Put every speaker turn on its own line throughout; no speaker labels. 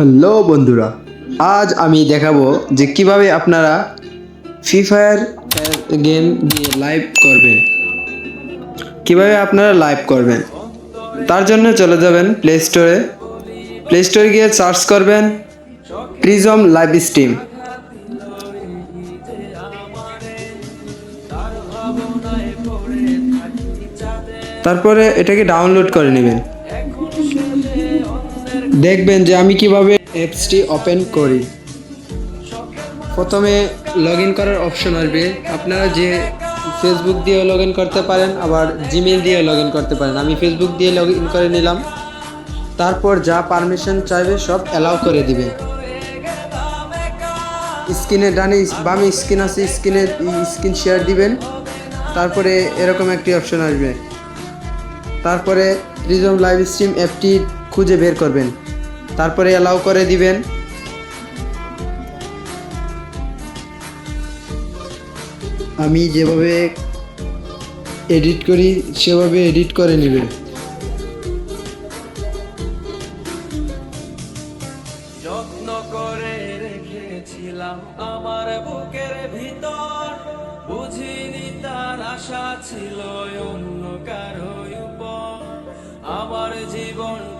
Hello বন্ধুরা, আজ আমি দেখাবো যে কীভাবে আপনারা ফ্রি ফায়ার গেম দিয়ে লাইভ করবেন। কীভাবে আপনারা লাইভ করবেন। তার জন্য চলে যাবেন প্লে স্টোরে প্লে স্টোরে গিয়ে সার্চ করবেন প্রিজম লাইভ স্ট্রিম তারপরে এটাকে ডাউনলোড করে নেবেন। দেখবেন যে আমি কীভাবে অ্যাপসটি ওপেন করি। প্রথমে লগ ইন করার অপশন আসবে। আপনারা যে ফেসবুক দিয়ে লগ ইন করতে পারেন, আবার জিমেল দিয়ে লগ ইন করতে পারেন। আমি ফেসবুক দিয়ে লগ ইন করে নিলাম। তারপর যা পারমিশন চাইবে, সব অ্যালাউ করে দিবে। স্ক্রিনে ডানে বামে স্ক্রিন আছে, স্ক্রিনে স্ক্রিন শেয়ার দিবেন। তারপরে এরকম একটি অপশন আসবে। তারপরে রিজম লাইভ স্ট্রিম অ্যাপটি খুঁজে বের করবেন। তারপরে অ্যালাউ করে দিবেন। আমি যেভাবে এডিট করি, সেভাবে এডিট করে নেবেন।
যত্ন করে রেখেছিলাম আমার বুকের ভিতর। বুঝিনি তার আশা ছিল অন্য কারও উপর। আমার জীবনটাকে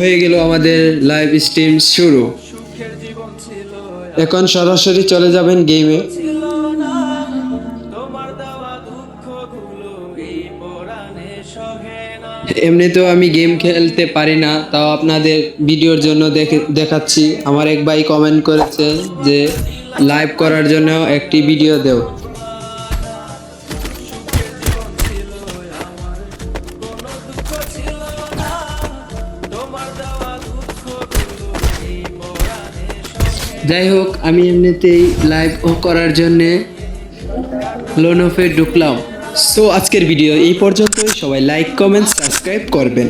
হয়ে গেল আমাদের লাইভ স্ট্রিম শুরু। এখন সরাসরি চলে যাবেন গেমে এমনিতেও আমি গেম খেলতে পারি না, তাও আপনাদের ভিডিওর জন্য দেখে দেখাচ্ছি। আমার এক ভাই কমেন্ট করেছে যে লাইভ করার জন্য একটি ভিডিও দেও। যাই হোক আমি এমনিতেই লাইভ করার জন্যে লোন লোনফে ঢুকলাম। সো আজকের ভিডিও এই পর্যন্তই। সবাই লাইক কমেন্ট সাবস্ক্রাইব করবেন।